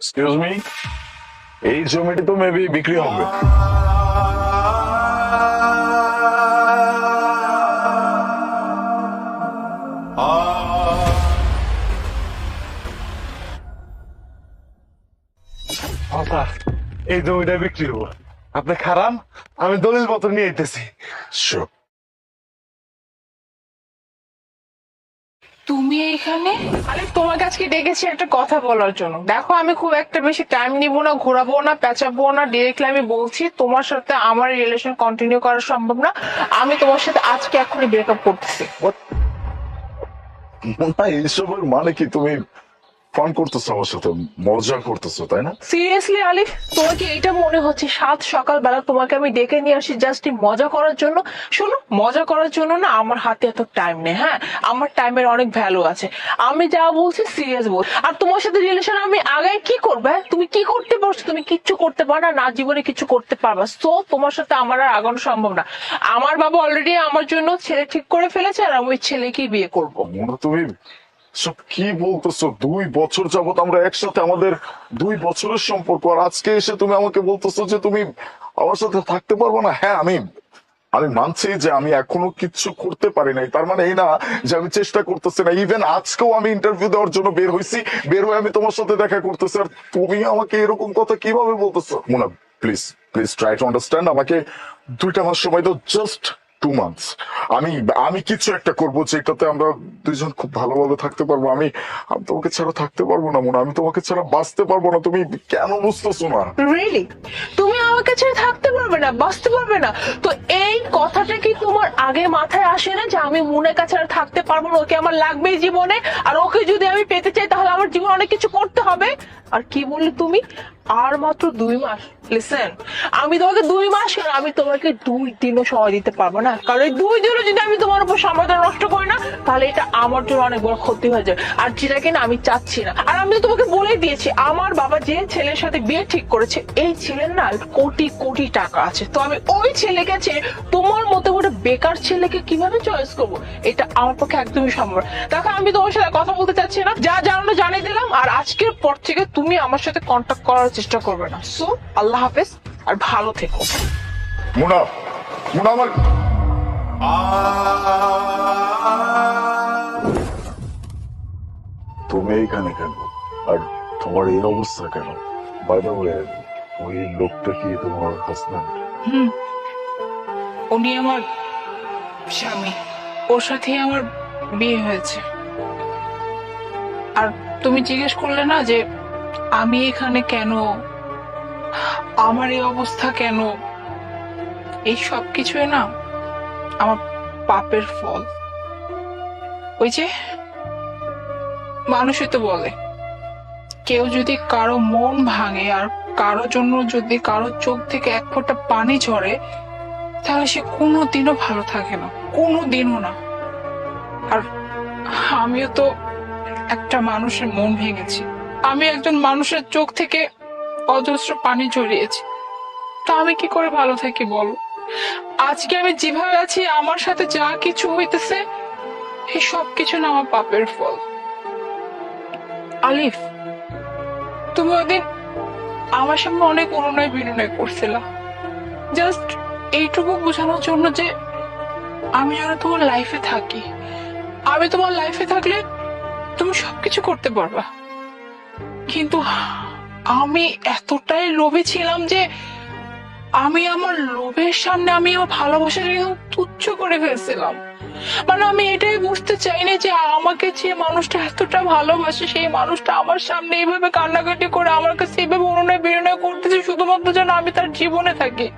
Excuse me এই জমিটি তো মেবি বিক্রি হবে। এই জমিটা বিক্রি হব। আপনি খারাপ আমি দলিল পত্র নিয়ে আইতেছি। Sure. তুমি এখানে? আরে তোমাকে আজকে ডেকেছি একটা কথা বলার জন্য। দেখো আমি খুব একটা বেশি টাইম নিব না ঘোরাবো না পেঁচাবো না ডিরেক্টলি আমি বলছি তোমার সাথে আমার রিলেশন কন্টিনিউ করা সম্ভব না। আমি তোমার সাথে আজকে এখনই ব্রেকআপ করতেছি। এইসবের মানে কি তুমি ফান করতেছো আমার সাথে মজা করতেছো তাই না? সিরিয়াসলি আলিফ তোমার কি এটা মনে হচ্ছে সাত সকালবেলা তোমাকে আমি ডেকে নিয়ে আসি জাস্ট মজা করার জন্য। শোনো মজা করার জন্য না আমার হাতে এত টাইম নেই হ্যাঁ? আমার টাইমের অনেক ভ্যালু আছে। আমি যা বলছি সিরিয়াস বল। আর তোমার সাথে রিলেশন আমি আগে কি করবে হ্যাঁ? তুমি কি করতে পারছ? তুমি কিচ্ছু করতে পারো না জীবনে কিছু করতে পারবা। সো তোমার সাথে আমার আর আগানো সম্ভব না। আমার বাবা অলরেডি আমার জন্য ছেলে ঠিক করে ফেলেছে আর আমি ওই ছেলেকেই বিয়ে করব। তুমি কি বলতেছো? দুই বছর যাবত আমরা একসাথে আমাদের দুই বছরের সম্পর্ক। আর আজকে এসে তুমি আমাকে বলতেছো যে তুমি আমার সাথে থাকতে পারব না। হ্যাঁ আমি আমি মানছি যে আমি এখনও কিচ্ছু করতে পারি নাই। তার মানে এই না যে আমি চেষ্টা করতেছি না। ইভেন আজকেও আমি ইন্টারভিউ দেওয়ার জন্য বের হয়েছি বের হয়ে আমি তোমার সাথে দেখা করতেছি। আর তুমি আমাকে এরকম কথা কীভাবে বলতেছো? Mona please please try to understand আমাকে দুইটা মাস সময় দাও। জাস্ট টু মান্থস আমি আমি কিছু একটা করব যেটাতে আমরা দুইজন খুব ভালোভাবে থাকতে পারব। আমি আমি তোমাকে ছাড়া থাকতে পারব না, মনে আমি তোমাকে ছাড়া বাঁচতে পারব না। তুমি কেন বুঝতেছো না? রিয়েলি তুমি আমাকে ছেড়ে থাকতে পারবে না, বাঁচতে পারবে না। তো এই কথাটা কি তোমার আগে মাথায় আসে না যে আমি মনের কাছে আর থাকতে পারব না? ওকে আমার লাগবেই জীবনে। আর ওকে যদি আমি পেতে চাই, তাহলে আমার জীবনে অনেক কিছু করতে হবে? আর কি বললে তুমি? আর মাত্র দুই মাস। লিসেন আমি তোমাকে দুই মাস কেন আমি তোমাকে দুই দিনও সময় দিতে পারব না। কারণ এই দুই দিনও যদি আমি তোমার উপর সময়টা নষ্ট করি না, তাহলে এটা আমার জন্য অনেক বড় ক্ষতি হয়ে যায় আর যেটা কিনা আমি চাচ্ছি না। আর আমি তো তোমাকে বলে দিয়েছি, আমার বাবা যে ছেলের সাথে বিয়ে ঠিক করেছে, এই ছেলের না কোটি কোটি টাকা আছে। তো আমি ওই ছেলেকে ছেড়ে তোমার মতো একটা বেকার ছেলেকে কীভাবে চয়েস করব? এটা আমার পক্ষে একদমই সম্ভব দেখো, আমি তোমার সাথে কথা বলতে চাচ্ছি না। যা জানিয়ে দিলাম আর আজকের পর থেকে তুমি আমার সাথে কন্ট্যাক্ট করার চেষ্টা করবে না। সো আল্লাহ হাফেজ আর ভালো থেকো। মোনা মোনা আমার তুমি এখানে কেন? আর তোমার এই অবস্থা কেন? বাই দ্য ওয়ে ওই লোকটা কি তোমার হাজব্যান্ড হুম। উনি আমার স্বামী। ওর সাথে আমার বিয়ে হয়েছে। আর তুমি জিজ্ঞেস করলে না যে আমি এখানে কেন? আমার এই অবস্থা কেন? এই সব কিছুই না আমার পাপের ফল। ওই যে মানুষই তো বলে, কেউ যদি কারও মন ভাঙে আর কারও জন্য যদি কারও চোখ থেকে এক ফোঁটা পানি ঝরে, তাহলে সে কোনো দিনও ভালো থাকে না কোনো দিনও না। আর আমিও তো একটা মানুষের মন ভেঙেছি। আমি একজন মানুষের চোখ থেকে অজস্র পানি ঝরিয়েছি তা আমি কি করে ভালো থাকি বলো? আজকে আমি যেভাবে আছি, আমার সাথে যা কিছু হইতেছে, এই সব কিছু না আমার পাপের ফল। আলিফ, তুমি ওদিন আমার সামনে অনেক অনুনয় বিনয় করছিলা। জাস্ট এইটুকু বোঝানোর জন্য যে আমি যেন তোমার লাইফে থাকি। আমি তোমার লাইফে থাকলে তুমি সবকিছু করতে পারবা। কিন্তু আমি এতটাই লোভে ছিলাম যে আমি আমার লোভের সামনে আমি আমার ভালোবাসাটাকে তুচ্ছ করে ফেলছিলাম। মানে আমি এটাই বুঝতে চাইনি যে আমাকে যে মানুষটা এতটা ভালোবাসে, সেই মানুষটা আমার সামনে এইভাবে কান্নাকাটি করে আমার কাছে এইভাবে অনুনয় বিনয় করতেছে, শুধুমাত্র যেন আমি তার জীবনে থাকি।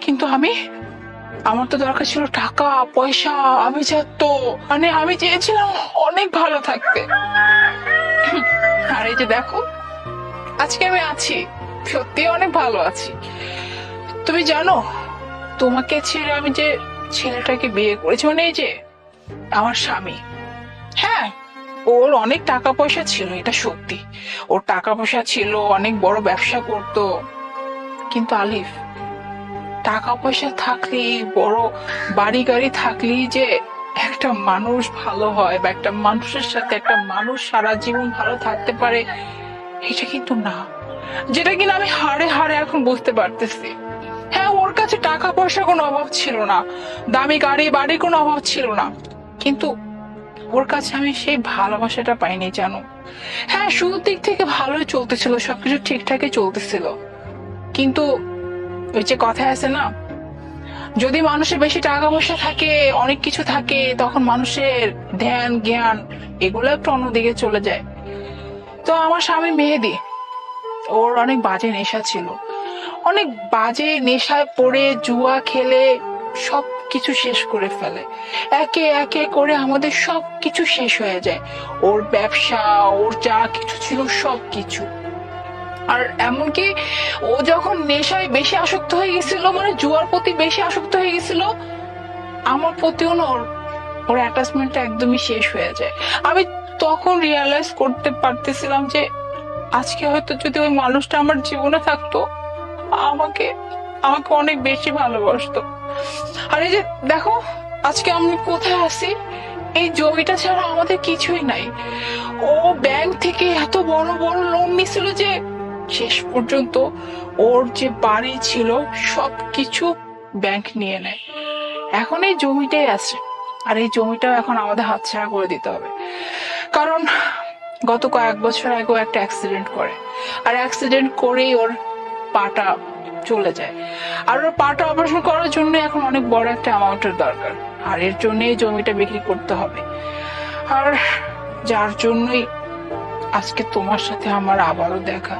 কিন্তু আমি আমার তো দরকার ছিল টাকা, পয়সা আভিজাত্য মানে আমি চেয়েছিলাম অনেক ভালো থাকতে। আর এই যে দেখো, আজকে আমি আছি, সত্যি অনেক ভালো আছি। তুমি জানো, তোমাকে ছেড়ে আমি যে ছেলেটাকে বিয়ে করেছি মানে এই যে আমার স্বামী। হ্যাঁ ওর অনেক টাকা পয়সা ছিল, এটা সত্যি। ওর টাকা পয়সা ছিল, অনেক বড় ব্যবসা করতো। কিন্তু আলিফ টাকা পয়সা থাকলেই, বড় বাড়ি গাড়ি থাকলেই যে একটা মানুষ ভালো হয় বা একটা মানুষের সাথে একটা মানুষ সারা জীবন ভালো থাকতে পারে, এটা কিন্তু না। যেটা কিনা আমি হাড়ে হাড়ে এখন বুঝতে পারতেছি। হ্যাঁ ওর কাছে টাকা পয়সার কোনো অভাব ছিল না, দামি গাড়ি, বাড়ির কোনো অভাব ছিল না, কিন্তু ওর কাছে আমি সেই ভালোবাসাটা পাইনি, জানো। হ্যাঁ শুরুর দিক থেকে ভালোই চলতেছিল, সবকিছু ঠিকঠাকই চলতেছিল, কিন্তু ওই যে কথায় আছে না? যদি মানুষের বেশি টাকা পয়সা থাকে, অনেক কিছু থাকে, তখন মানুষের ধ্যান, জ্ঞান, এগুলো একটু অন্যদিকে চলে যায়। তো আমার স্বামী মেহেদি, ওর অনেক বাজে নেশা ছিল। অনেক বাজে নেশায় পড়ে, জুয়া খেলে সব কিছু শেষ করে ফেলে। একে একে করে আমাদের সব কিছু শেষ হয়ে যায়। ওর ব্যবসা, ওর যা কিছু ছিল সব কিছু আর এমনকি ও যখন নেশায় বেশি আসক্ত হয়ে গেছিল মানে জুয়ার প্রতি বেশি আসক্ত হয়ে গেছিল, আমার প্রতিও না ওর ওর অ্যাটাচমেন্টটা একদমই শেষ হয়ে যায়। আমি তখন রিয়ালাইজ করতে পারতেছিলাম যে, আজকে হয়তো যদি ওই মানুষটা আমার জীবনে থাকতো, আমাকে আমাকে অনেক বেশি ভালোবাসতো। আর এই যে দেখো, আজকে আমি কোথায় আছি, এই জমিটা ছাড়া আমাদের কিছুই নাই। ও ব্যাংক থেকে এত বড় বড় লোন নিছিল যে শেষ পর্যন্ত ওর যে বাড়ি ছিল সব কিছু ব্যাংক নিয়ে নেয়। এখন এই জমিটাই আছে। আর এই জমিটাও এখন আমাদের হাতছাড়া করে দিতে হবে। কারণ গত কয়েক বছর আগেও একটা অ্যাক্সিডেন্ট করে। আর অ্যাক্সিডেন্ট করেই ওর পাটা চলে যায়। আর ওর পাটা অপারেশন করার জন্য এখন অনেক বড় একটা অ্যামাউন্টের দরকার। আর এর জন্য এই জমিটা বিক্রি করতে হবে। আর যার জন্যই আজকে তোমার সাথে আমার আবারও দেখা।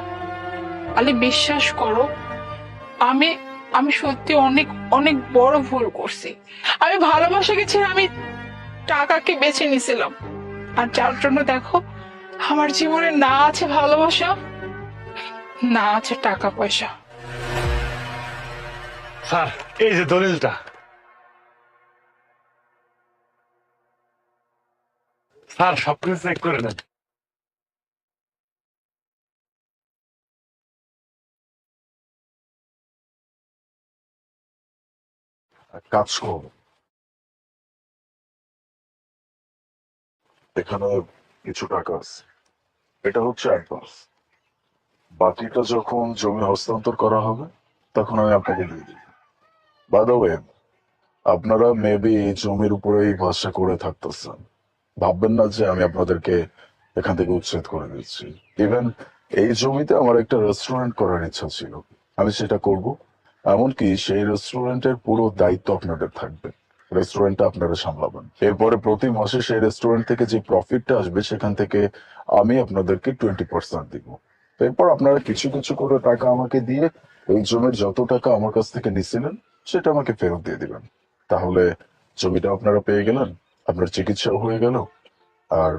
আলি বিশ্বাস করো, আমি আমি সত্যি অনেক অনেক বড় ভুল করছি। আমি ভালোবাসাকে ছেড়ে আমি টাকাকে বেছে নিছিলাম। আর যার জন্য দেখো, আমার জীবনে না আছে ভালোবাসা, না আছে টাকা পয়সা। স্যার, এই যে দলিলটা। স্যার, সবকিছু চেক করে নেন। কাজ করো এখানে কিছু টাকা আছে। এটা হচ্ছে অ্যাডভান্স বাকিটা যখন জমি হস্তান্তর করা হবে, তখন আমি আপনাকে দিয়ে দিই বাই আপনারা মেবি এই জমির উপরেই বাসা করে থাকতেছেন। ভাববেন না যে আমি আপনাদেরকে এখান থেকে উচ্ছেদ করে দিচ্ছি। ইভেন এই জমিতে আমার একটা রেস্টুরেন্ট করার ইচ্ছা ছিল। আমি সেটা করব। এমনকি সেই রেস্টুরেন্টের পুরো দায়িত্ব আপনাদের থাকবে। রেস্টুরেন্টটা আপনারা সামলাবেন। এরপরে প্রতি মাসে সেই রেস্টুরেন্ট থেকে যে প্রফিটটা আসবে, সেখান থেকে আমি আপনাদেরকে টোয়েন্টি পার্সেন্ট দিব। এরপর আপনারা কিছু কিছু করে টাকা আমাকে দিয়ে এই জমির যত টাকা আমার কাছ থেকে নিছিলেন, সেটা আমাকে ফেরত দিয়ে দিবেন। তাহলে জমিটা আপনারা পেয়ে গেলেন, আপনার চিকিৎসাও হয়ে গেল, আর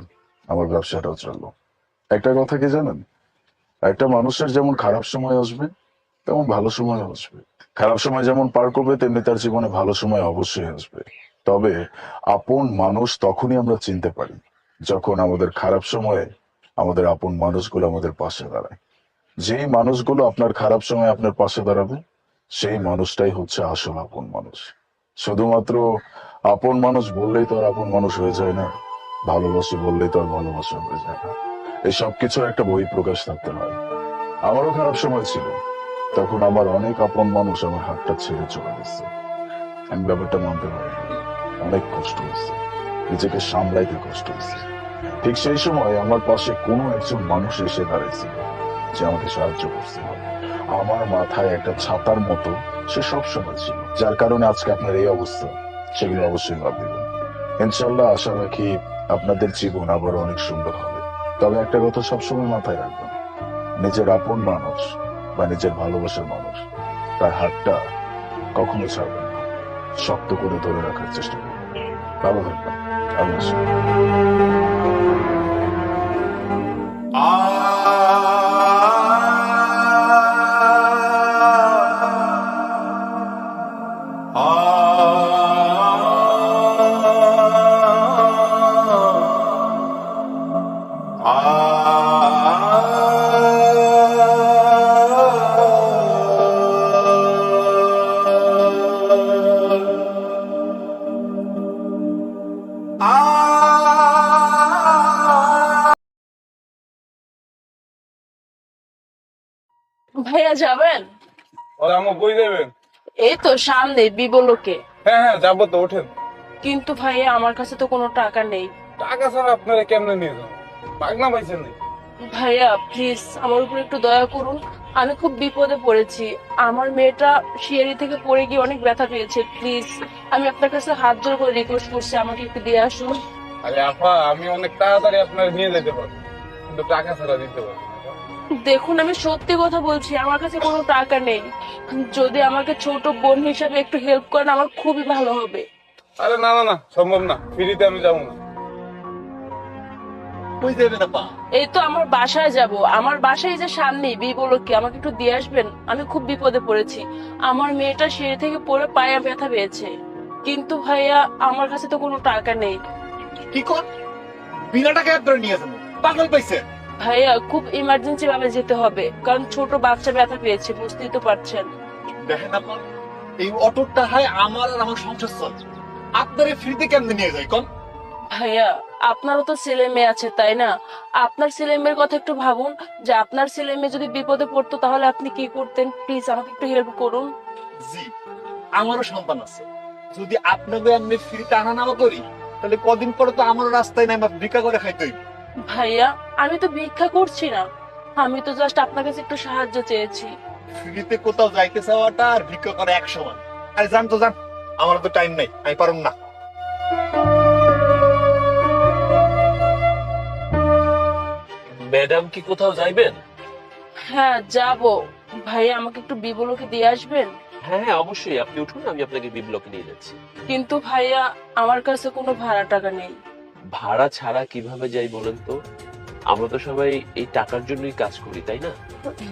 আমার ব্যবসাটাও চলল। একটা কথা কি জানেন? একটা মানুষের যেমন খারাপ সময় আসবে তেমন ভালো সময় আসবে। খারাপ সময় যেমন পার করবে, তেমনি তার জীবনে ভালো সময় অবশ্যই আসবে। তবে আপন মানুষ তখনই আমরা চিনতে পারি, যখন আমাদের খারাপ সময়ে আমাদের আপন মানুষগুলো আমাদের পাশে দাঁড়ায়। যেই মানুষগুলো আপনার খারাপ সময় আপনার পাশে দাঁড়াবে, সেই মানুষটাই হচ্ছে আসল আপন মানুষ। শুধুমাত্র আপন মানুষ বললেই তো আর আপন মানুষ হয়ে যায় না, ভালোবাসি বললেই তো আর ভালোবাসা হয়ে যায় না। এই সব কিছুর একটা বই প্রকাশ থাকতে হয়। আমারও খারাপ সময় ছিল। তখন আমার অনেক আপন মানুষ আমার হাতটা ছেড়ে চলে গেছে। আমি ব্যাপারটা মানতে পারিনি। অনেক কষ্ট হয়েছে। নিজেকে সামলাইতে কষ্ট হয়েছে। ঠিক সেই সময় আমার পাশে কোনো একজন মানুষ এসে দাঁড়িয়েছিল যে আমাকে সাহায্য করছিল আমার মাথায় একটা ছাতার মতো সে সব সময় ছিল। যার কারণে আজকে আপনার এই অবস্থা, সেগুলো অবশ্যই লাভ দিবেন। ইনশাল্লাহ আশা রাখি আপনাদের জীবন আবার অনেক সুন্দর হবে। তবে একটা কথা সবসময় মাথায় রাখবেন, নিজের আপন মানুষ বা নিজের ভালোবাসার মানুষ, তার হাতটা কখনো ছাড়বেন না। শক্ত করে ধরে রাখার চেষ্টা করবেন ভালো থাকবেন। ভাইয়া যাবেন? ওরা আমার বই দেবেন এই তো সামনে বিবলোকে হ্যাঁ হ্যাঁ যাব তো ওঠেন। কিন্তু ভাইয়া আমার কাছে তো কোনো টাকা নেই। টাকা ছাড়া আপনারা কেমনে নিয়ে যাবেন পাগলা পাইছেন ভাইয়া প্লিজ আমার উপর একটু দয়া করুন। আমি খুব বিপদে পড়েছি। আমার মেয়েটা সিঁড়ি থেকে পড়ে গিয়ে অনেক ব্যথা পেয়েছে প্লিজ। আমি আপনার কাছে হাত জোর করে রিকোয়েস্ট করছি আমাকে একটু দিয়ে আসুন। আরে আপা আমি অনেক তাড়াতাড়ি আপনারা নিয়ে যেতে পারব কিন্তু টাকা ছাড়া দিতে পারব দেখুন আমি সত্যি কথা বলছি আমার কাছে কোনো টাকা নেই। যদি আমাকে ছোট বোন হিসাবে একটু হেল্প করেন আমার খুবই ভালো হবে। আরে না না না সম্ভব না ফ্রিতে আমি যাব না। কই যাবে না পা এই তো আমার বাসায় যাব। আমার বাসায় যে সামনেই বিবলকে আমাকে একটু দিয়ে আসবেন? আমি খুব বিপদে পড়েছি। আমার মেয়েটা সিঁড়ি থেকে পড়ে পায়ে ব্যথা পেয়েছে। কিন্তু ভাইয়া আমার কাছে তো কোনো টাকা নেই। কি কর? বিনা টাকা ধরে নিয়ে পাগল পাইছে। ভাইয়া খুব ইমার্জেন্সি ভাবে যেতে হবে। কারণ ছোট বাচ্চা ব্যথা পেয়েছে বুঝতেই তো পারছেন। দেখেন আপনার এই অটোর টাকায় আমার আর আমার সংসার চলে আপনারে ফ্রিতে কেমনে নিয়ে যায় কোন? ভাইয়া আপনারও তো ছেলে মেয়ে আছে তাই না? আপনার ছেলে মেয়ের কথা একটু ভাবুন যে আপনার ছেলে মেয়ে যদি বিপদে পড়তো তাহলে আপনি কি করতেন? প্লিজ আমাকে একটু হেল্প করুন। জি আমারও সন্তান আছে। যদি আপনাকে আমি ফ্রিতে আনা নামা করি তাহলে কদিন পরে তো আমারও রাস্তায় নাই ভিক্ষা করে খাইতে হইবে। ভাইয়া আমি তো ভিক্ষা করছি না। আমি তো জাস্ট আপনার কাছে একটু সাহায্য চেয়েছি। ফ্রিতে কোথাও যাইতে চাওয়াটা আর ভিক্ষা করা এক সমান আরে জান তো জান আমার তো টাইম নাই আমি পারুম না। ম্যাডাম কি কোথাও যাইবেন? হ্যাঁ যাব। ভাইয়া আমাকে একটু বিবলকে দিয়ে আসবেন? হ্যাঁ হ্যাঁ অবশ্যই। আপনি উঠুন আমি আপনাকে বিবলকে নিয়ে যাচ্ছি। কিন্তু ভাইয়া আমার কাছে কোনো ভাড়া টাকা নেই। ভাড়া ছাড়া কীভাবে যাই বলেন তো? আমরা তো সবাই এই টাকার জন্যই কাজ করি তাই না?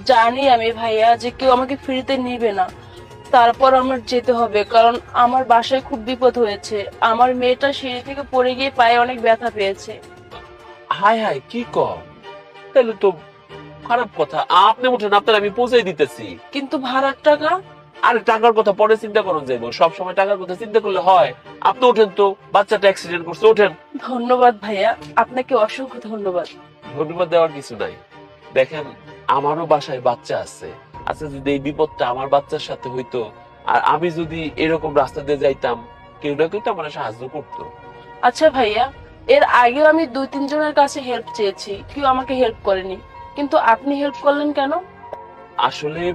জানি আমি ভাইয়া যে কেউ আমাকে ফ্রিতে নিবে না। তারপর আমার যেতে হবে কারণ আমার বাসায় খুব বিপদ হয়েছে। আমার মেয়েটা সিঁড়ি থেকে পড়ে গিয়ে পায়ে অনেক ব্যথা পেয়েছে। হাই হাই কি কম? তাহলে তো খারাপ কথা। আপনি উঠেন আপনার আমি পৌঁছে দিতেছি। কিন্তু ভাড়ার টাকা? আরে টাকার কথা পরে চিন্তা করুন যাইব। সব সময় টাকার কথা চিন্তা করলে হয়। আপনি ওঠেন তো বাচ্চাটা অ্যাক্সিডেন্ট করছে ওঠেন ধন্যবাদ ভাইয়া আপনাকে অসংখ্য ধন্যবাদ। ধন্যবাদ দেওয়ার কিছু নাই। দেখেন আমারও বাসায় বাচ্চা আছে। আচ্ছা যদি এই বিপদটা আমার বাচ্চার সাথে হইতো আর আমি যদি এরকম রাস্তা দিয়ে যাইতাম কেউ না কেউ তো আমার সাহায্য করতো। আচ্ছা ভাইয়া এর আগেও আমি দুই, তিনজনের কাছে হেল্প চেয়েছি। কেউ আমাকে হেল্প করেনি। কিন্তু আপনি হেল্প করলেন কেন? আসলে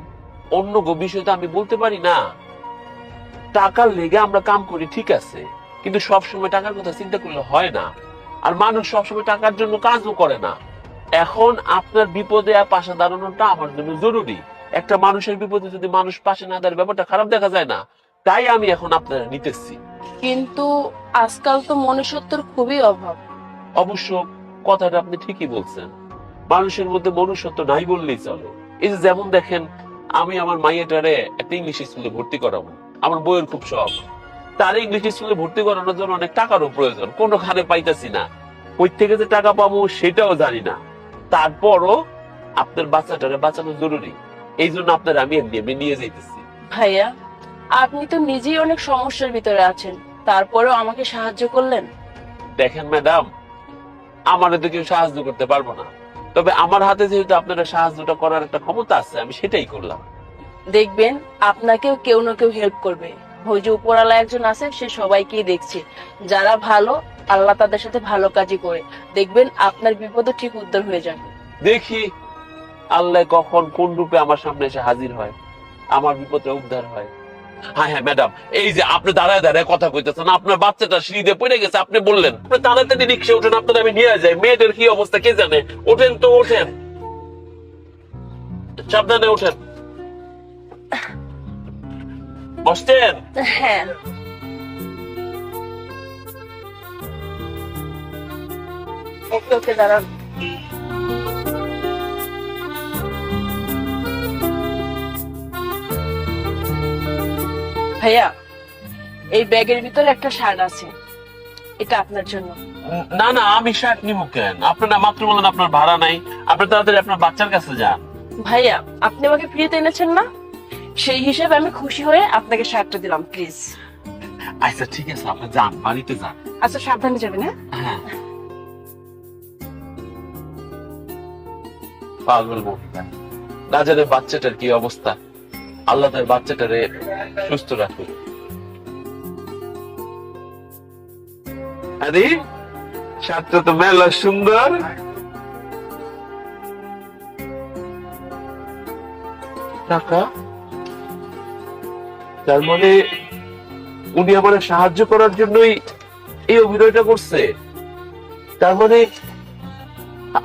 অন্য বিষয় আমি বলতে পারি না। টাকার লেগে আমরা কাম করি, ঠিক আছে। কিন্তু সব সময় টাকার কথা চিন্তা করলে হয় না। আর মানুষ সবসময় টাকার জন্য কাজও করে না। এখন আপনার বিপদে আর পাশে দাঁড়ানোটা আমার জন্য জরুরি। একটা মানুষের বিপদে যদি মানুষ পাশে না দাঁড়ায়, ব্যাপারটা খারাপ দেখা যায় না। তাই আমি এখন আপনারা নিতেছি। কিন্তু আজকাল তো মনুষ্যত্বর খুবই অভাব। অবশ্য কথাটা আপনি ঠিকই বলছেন। মানুষের মধ্যে মনুষ্যত্ব নাই বললেই চলে। এই যে যেমন দেখেন আমি আমার মাইয়াটারে একটা ইংলিশ স্কুলে ভর্তি করাবো। আমার বইয়ের খুব শখ। তার ইংলিশ স্কুলে ভর্তি করানোর জন্য অনেক টাকারও প্রয়োজন। কোনোখানে পাইতাছি না। কই থেকে যে টাকা পাবো সেটাও জানি না। তারপরও আপনার বাচ্চাটারে বাঁচানো জরুরি। এই জন্য আপনার আমি এমনি এমনি নিয়ে যাইতেছি। ভাইয়া আপনি তো নিজেই অনেক সমস্যার ভিতরে আছেন। তারপরেও আমাকে সাহায্য করলেন? দেখেন ম্যাডাম আমার তো কেউ সাহায্য করতে পারব না। তবে আমার হাতে যেহেতু আপনারা সাহায্যটা করার একটা ক্ষমতা আছে আমি সেটাই করলাম। দেখবেন আপনাকেও কেউ না কেউ হেল্প করবে। ওই যে উপরালা একজন আছে সে সবাইকেই দেখছে। যারা ভালো আল্লাহ তাদের সাথে ভালো কাজই করে। দেখবেন আপনার বিপদও ঠিক উদ্ধার হয়ে যাবে। দেখি আল্লাহ কখন কোন রূপে আমার সামনে এসে হাজির হয় আমার বিপদে উদ্ধার হয়। হ্যাঁ হ্যাঁ ম্যাডাম এই যে আপনি দাঁড়ায় দাঁড়ায় কথা কইতেছেন আপনার বাচ্চাটা সিঁড়িতে পড়ে গেছে আপনি বললেন আপনি তাড়াতাড়ি রিক্সা ওঠেন আপনার আমি নিয়ে যাই মেয়েদের কি অবস্থা কে জানে? ওঠেন তো ওঠেন। সাবধানে ওঠেন। বসতেন হ্যাঁ। ওকে ওকে দাঁড়ান। ভাইয়া এই ব্যাগের ভিতরে একটা শার্ট আছে। এটা আপনার জন্য। না না আমি শার্ট নিব কেন? আপনারা মাত্র বলেন আপনার ভাড়া নাই। আপনি তাড়াতাড়ি আপনার বাচ্চার কাছে যান। ভাইয়া আপনি আমাকে ফ্রিতে এনেছেন না? সেই হিসেবে আমি খুশি হয়ে আপনাকে শার্টটা দিলাম প্লিজ। আচ্ছা ঠিক আছে আপনি যান বাড়িতে যান। আচ্ছা সাবধানে যাবেন হ্যাঁ? হ্যাঁ। পাগল মহিলা না জানে বাচ্চাটার কি অবস্থা। আল্লাহ তার বাচ্চাটারে সুস্থ রাখুন। আরে শার্টটা তো মেলা সুন্দর। টাকা তার মানে উনি আমার সাহায্য করার জন্যই এই অভিনয়টা করছে? তার মানে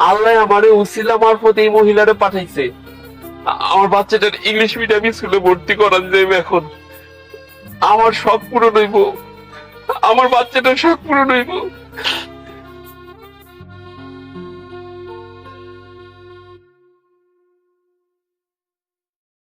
আল্লাহ আমারে উসিলা মারফত এই মহিলারে পাঠাইছে। আমার বাচ্চাটার ইংলিশ মিডিয়াম স্কুলে ভর্তি করা যাবে এখন। আমার শখ পূরণ হইব। আমার বাচ্চাটার শখ পূরণ হইব।